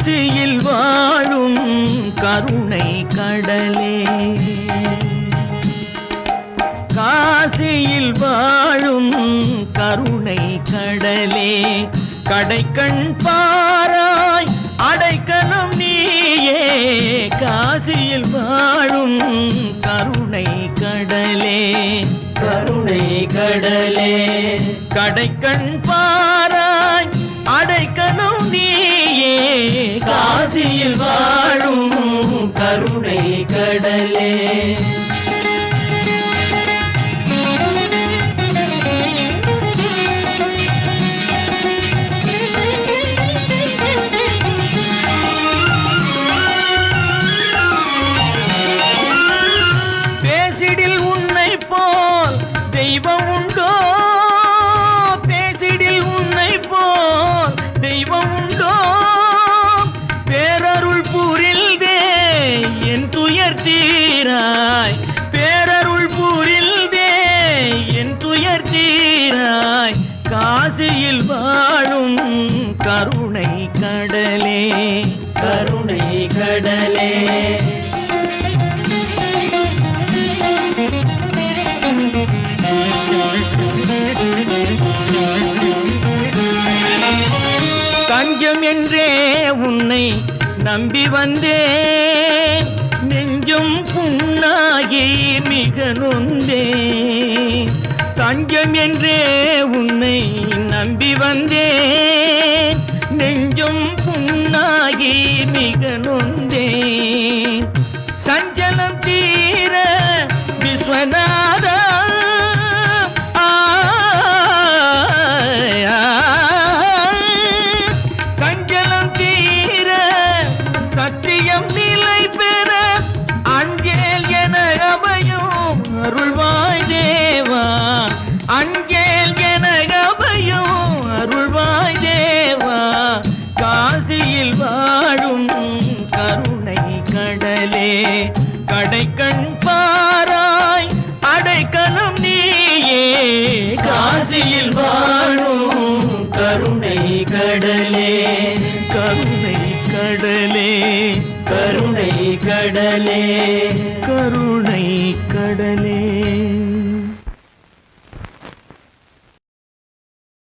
ஆசியில் வாழும் கருணை கடலே. காசியில் வாழும் கருணை கடலே. கடைக்கண் பாராய் அடைக்கலம் நீயே. காசியில் வாழும் கருணை கடலே. கருணை கடலே. கடைக்கண் பாராய் அடைக்கணும் நீ காசியில் வா. தீராய். பேரருள் புரில்தே என் துயர் தீராய். காசியில் வாழும் கருணை கடலே கருணை கடலே. தஞ்சம் என்றே உன்னை நம்பி வந்தேன். நெஞ்சம் புண்ணாகி மிக நொந்தே தஞ்சம் என்றே உன்னை நம்பி வந்தே. நெஞ்சம் புண்ணாகி மிக நொந்தேன் அஞ்சேல் என அருள்வாய் தேவா காசியில் வாழும் கருணை கடலே. கடைக்கண் பாராய் அடைக்கலம் நீயே. காசியில் வாழும் கருணை கடலே. கருணை கடலே கருணை கடலே. கருணை கடலே.